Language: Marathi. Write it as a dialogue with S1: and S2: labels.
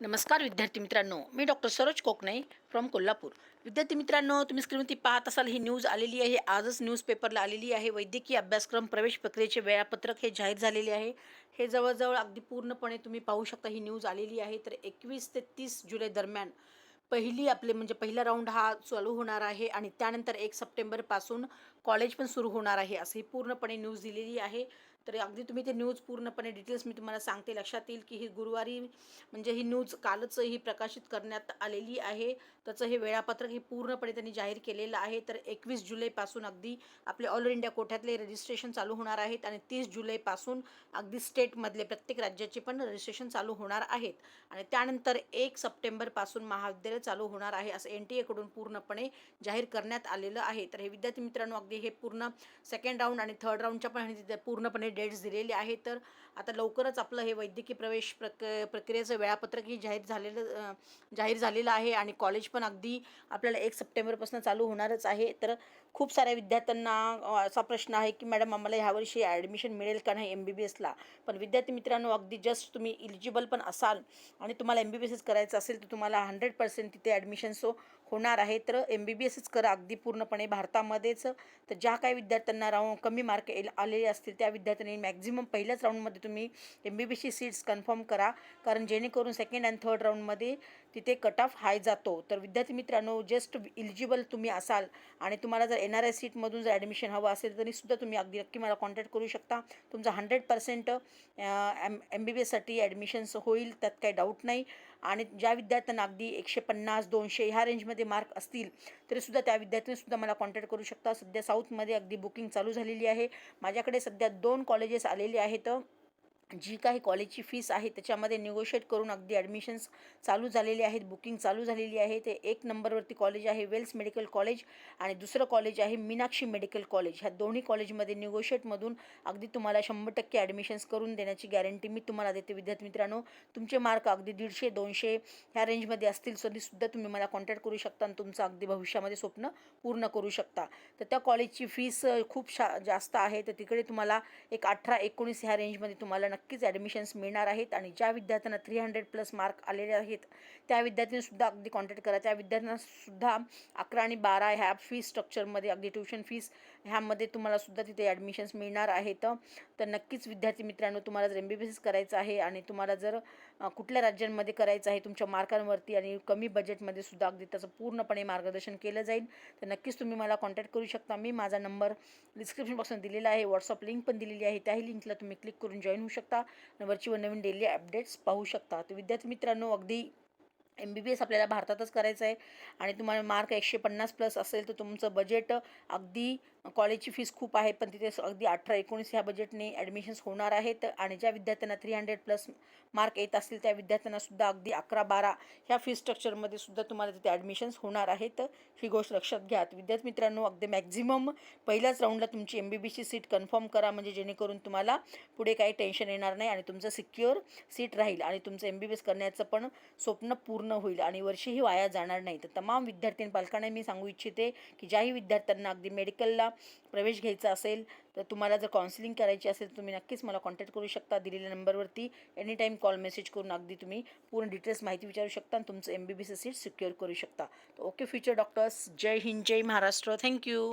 S1: नमस्कार विद्यार्थी मित्रांनो मी डॉक्टर सरोज कोकणे फ्रॉम कोल्हापूर. विद्यार्थी मित्रांनो तुम्ही स्क्रीनवरती पाहत असाल ही न्यूज आलेली आहे. आजच न्यूजपेपरला आलेली आहे. वैद्यकीय अभ्यासक्रम प्रवेश प्रक्रियेचे वेळापत्रक हे जाहीर झालेले आहे. हे जवळजवळ अगदी पूर्णपणे तुम्ही पाहू शकता ही न्यूज आलेली आहे. तर एकवीस ते तीस जुलै दरम्यान पहिली आपले म्हणजे पहिला राऊंड हा चालू होणार आहे आणि त्यानंतर एक सप्टेंबरपासून कॉलेज पण सुरू होणार आहे असं ही पूर्णपणे न्यूज दिलेली आहे. तर अगदी तुम्ही ते न्यूज पूर्णपणे डिटेल्स मी तुम्हाला सांगते. लक्षात येईल की ही गुरुवारी म्हणजे ही न्यूज कालच ही प्रकाशित करण्यात आलेली आहे. त्याचं हे वेळापत्रक हे पूर्णपणे त्यांनी जाहीर केलेलं आहे. तर एकवीस जुलैपासून अगदी आपले ऑल इंडिया कोठ्यातले रजिस्ट्रेशन चालू होणार आहेत आणि तीस जुलैपासून अगदी स्टेटमधले प्रत्येक राज्याचे पण रजिस्ट्रेशन चालू होणार आहेत. आणि त्यानंतर एक सप्टेंबरपासून महाविद्यालय चालू होणार आहे असं एन टी एकडून पूर्णपणे जाहीर करण्यात आलेलं आहे. तर हे विद्यार्थी मित्रांनो अगदी हे पूर्ण सेकंड राऊंड आणि थर्ड राऊंडच्या पण पूर्णपणे काही डेट्स दिलेले आहेत. तर आता लवकरच आपलं हे वैद्यकीय प्रवेश प्रक प्रक्रियेचं वेळापत्रकही जाहीर झालेलं जाहीर झालेलं आहे आणि कॉलेज पण अगदी आपल्याला एक सप्टेंबरपासून चालू होणारच आहे. तर खूप साऱ्या विद्यार्थ्यांना असा प्रश्न आहे की मॅडम आम्हाला ह्यावर्षी ॲडमिशन मिळेल का नाही एम बी बी एसला? पण विद्यार्थी मित्रांनो अगदी जस्ट तुम्ही इलिजिबल पण असाल आणि तुम्हाला एम बी बी एसच करायचं असेल तर तुम्हाला हंड्रेड पर्सेंट तिथे ॲडमिशन सो होणार आहे. तर एम बी बी एसच करा अगदी पूर्णपणे. भारतामध्येच तर ज्या काही विद्यार्थ्यांना राऊंड कमी मार्क येल आलेले असतील त्या विद्यार्थ्यांनी मॅक्झिमम पहिल्याच राऊंडमध्ये तुम्ही M B B S seats confirm करा. कारण जेणेकरून सेकंड अँड थर्ड राऊंडमध्ये तिथे कट ऑफ हाय जातो. तर विद्यार्थी मित्रांनो जस्ट इलिजिबल तुम्ही असाल आणि तुम्हाला जर एन आर आय सीटमधून जर ॲडमिशन हवं असेल तरीसुद्धा तुम्ही अगदी नक्की मला कॉन्टॅक्ट करू शकता. तुमचं hundred percent M M B B एससाठी admissions होईल त्यात काही डाऊट नाही. आणि ज्या विद्यार्थ्यांना अगदी एकशे पन्नास दोनशे ह्या रेंजमध्ये मार्क असतील तरीसुद्धा त्या विद्यार्थ्यांनीसुद्धा मला कॉन्टॅक्ट करू शकता. सध्या साऊथमध्ये अगदी बुकिंग चालू झालेली आहे. माझ्याकडे सध्या दोन कॉलेजेस आलेले आहेत. जी काही कॉलेजची फीस आहे त्याच्यामध्ये निगोशिएट करून अगदी ॲडमिशन्स चालू झालेले आहेत बुकिंग चालू झालेली आहे. ते एक नंबरवरती कॉलेज आहे वेल्स मेडिकल कॉलेज आणि दुसरं कॉलेज आहे मीनाक्षी मेडिकल कॉलेज ह्या दोन्ही कॉलेजमध्ये निगोशिएटमधून अगदी तुम्हाला शंभर टक्के ॲडमिशन्स करून देण्याची गॅरंटी मी तुम्हाला देते. विद्यार्थी मित्रांनो तुमचे मार्क अगदी दीडशे दोनशे ह्या रेंजमध्ये असतील तरीसुद्धा तुम्ही मला कॉन्टॅक्ट करू शकता आणि तुमचं अगदी भविष्यामध्ये स्वप्न पूर्ण करू शकता. तर त्या कॉलेजची फीस खूप शा जास्त आहे. तर तिकडे तुम्हाला एक अठरा एकोणीस ह्या रेंजमध्ये तुम्हाला नक्कीच ॲडमिशन्स मिळणार आहेत आणि ज्या विद्यार्थ्यांना थ्री हंड्रेड प्लस मार्क आलेले आहेत त्या विद्यार्थ्यांनीसुद्धा अगदी कॉन्टॅक्ट करा. त्या विद्यार्थ्यांनासुद्धा अकरा आणि बारा ह्या फी स्ट्रक्चरमध्ये अगदी ट्युशन फीस ह्यामध्ये तुम्हाला सुद्धा तिथे ॲडमिशन्स मिळणार आहेत. तर नक्कीच विद्यार्थी मित्रांनो तुम्हाला जर एम बी बी एस करायचं आहे आणि तुम्हाला जर कुठल्या राज्यांमध्ये करायचं आहे तुमच्या मार्कांवरती आणि कमी बजेटमध्ये सुद्धा अगदी त्याचं पूर्णपणे मार्गदर्शन केलं जाईल तर नक्कीच तुम्ही मला कॉन्टॅक्ट करू शकता. मी माझा नंबर डिस्क्रिप्शन बॉक्समध्ये दिलेला आहे व्हॉट्सअप लिंक पण दिलेली आहे त्याही लिंकला तुम्ही क्लिक करून जॉईन होऊ शकता. शकता. नंबरची व नवीन डेली अपडेट्स पाहू शकता. तर विद्यार्थी मित्रांनो अगदी एम बी बी एस आपल्याला भारतातच करायचं आहे आणि तुम्हाला मार्क एकशे पन्नास प्लस असेल तर तुमचं बजेट अगदी कॉलेजची फीस खूप आहे पण तिथे अगदी अठरा एकोणीस ह्या बजेटने ॲडमिशन्स होणार आहेत आणि ज्या विद्यार्थ्यांना थ्री हंड्रेड प्लस मार्क येत असतील त्या विद्यार्थ्यांनासुद्धा अगदी अकरा बारा ह्या फी स्ट्रक्चरमध्ये सुद्धा तुम्हाला तिथे ॲडमिशन्स होणार आहेत. ही गोष्ट लक्षात घ्या. विद्यार्थी मित्रांनो अगदी मॅक्झिमम पहिल्याच राऊंडला तुमची एम बी बीची सीट कन्फर्म करा म्हणजे जेणेकरून तुम्हाला पुढे काही टेन्शन येणार नाही आणि तुमचं सिक्युअर सीट राहील आणि तुमचं एम बी बी एस करण्याचं पण स्वप्न पूर्ण होईल आणि वर्षही वाया जाणार नाही. तर तमाम विद्यार्थी पालकांना मी सांगू इच्छिते की ज्याही विद्यार्थ्यांना अगदी मेडिकलला प्रवेश घ्यायचा असेल तर तुम्हाला जर काउन्सिलिंग करायची असेल तर तुम्ही नक्कीच मला कॉन्टॅक्ट करू शकता दिलेल्या नंबरवरती एनी टाईम कॉल मेसेज करून अगदी तुम्ही पूर्ण डिटेल्स माहिती विचारू शकता आणि तुमचं M B B S seat secure करू शकता. तर okay future doctors Jai Hind Jai Maharashtra. Thank you